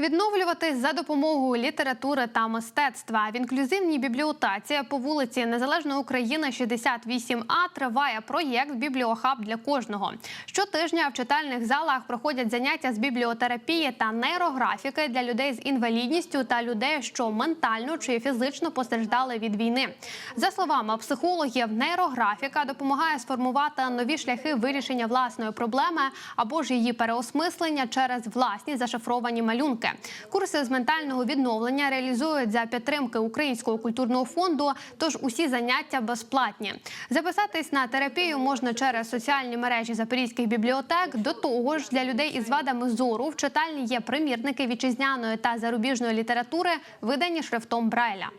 Відновлюватись за допомогою літератури та мистецтва в інклюзивній бібліотеці по вулиці Незалежної України 68А триває проєкт Бібліохаб для кожного. Щотижня в читальних залах проходять заняття з бібліотерапії та нейрографіки для людей з інвалідністю та людей, що ментально чи фізично постраждали від війни. За словами психологів, нейрографіка допомагає сформувати нові шляхи вирішення власної проблеми або ж її переосмислення через власні зашифровані малюнки. Курси з ментального відновлення реалізують за підтримки Українського культурного фонду. Тож усі заняття безплатні. Записатись на терапію можна через соціальні мережі запорізьких бібліотек. До того ж, для людей із вадами зору в читальні є примірники вітчизняної та зарубіжної літератури, видані шрифтом Брайля.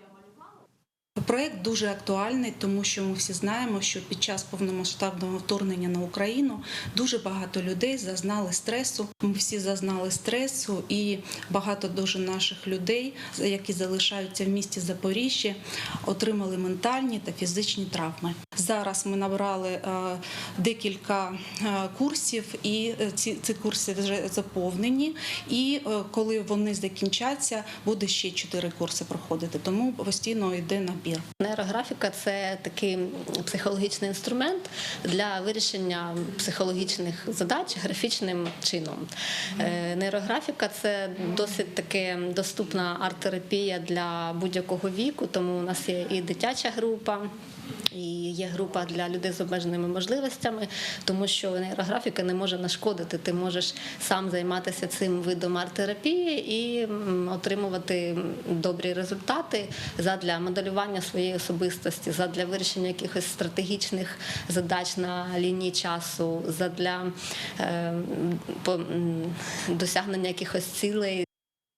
Проект дуже актуальний, тому що ми всі знаємо, що під час повномасштабного вторгнення на Україну дуже багато людей зазнали стресу. Ми всі зазнали стресу, і багато дуже наших людей, які залишаються в місті Запоріжжя, отримали ментальні та фізичні травми. Зараз ми набрали е, декілька е, курсів, і е, ці, ці курси вже заповнені. І коли вони закінчаться, буде ще чотири курси проходити. Тому постійно йде набір. Нейрографіка це такий психологічний інструмент для вирішення психологічних задач графічним чином. Нейрографіка це досить таки доступна арт-терапія для будь-якого віку, тому у нас є і дитяча група. І є група для людей з обмеженими можливостями, тому що нейрографіка не може нашкодити. Ти можеш сам займатися цим видом арт-терапії і отримувати добрі результати задля моделювання своєї особистості, задля вирішення якихось стратегічних задач на лінії часу, задля е, по- досягнення якихось цілей